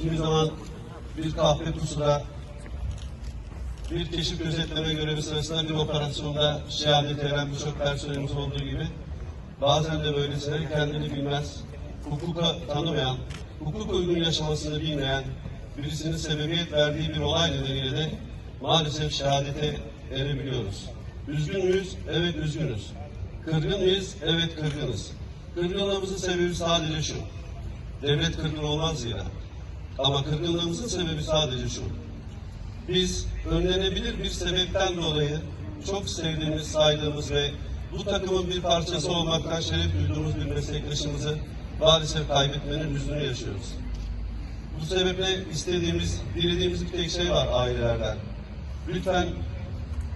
kimi zaman bir kahve pusula, bir keşif gözetleme görevi sırasında bir operasyonda şehadet eren birçok personelimiz olduğu gibi bazen de böylesine kendini bilmez, hukuka tanımayan, hukuk uygun yaşamasını bilmeyen birisinin sebebiyet verdiği bir olay nedeniyle de maalesef şehadete erebiliyoruz. Üzgün müyüz? Evet üzgünüz. Kırgın mıyız? Evet kırgınız. Kırgınlığımızın sebebi sadece şu. Devlet kırgın olmaz zira. Ama kırgınlığımızın sebebi sadece şu. Biz önlenebilir bir sebepten dolayı çok sevdiğimiz, saydığımız ve bu takımın bir parçası olmaktan şeref duyduğumuz bir meslektaşımızı maalesef kaybetmenin hüznünü yaşıyoruz. Bu sebeple istediğimiz, dilediğimiz bir tek şey var ailelerden. Lütfen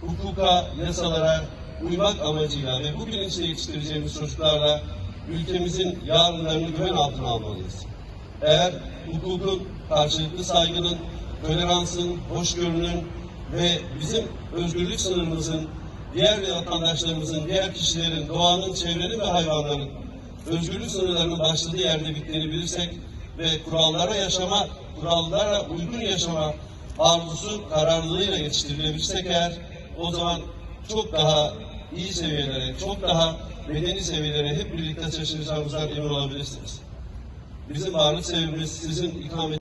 hukuka, yasalara uymak amacıyla ve bu bilinçle yetiştireceğimiz çocuklarla ülkemizin yarınlarını güven altına almalıyız. Eğer hukukun, karşılıklı saygının, toleransın, hoşgörünün ve bizim özgürlük sınırımızın, diğer vatandaşlarımızın, diğer kişilerin, doğanın, çevrenin ve hayvanların özgürlük sınırlarının başladığı yerde bittiğini bilirsek ve kurallara yaşama, kurallara uygun yaşama arzusu kararlılığıyla yetiştirilebilirsek eğer o zaman çok daha iyi seviyelere, çok daha medeni seviyelere hep birlikte taşıyacağımızdan emin olabilirsiniz. Bizim varlık sebebimiz sizin ikamet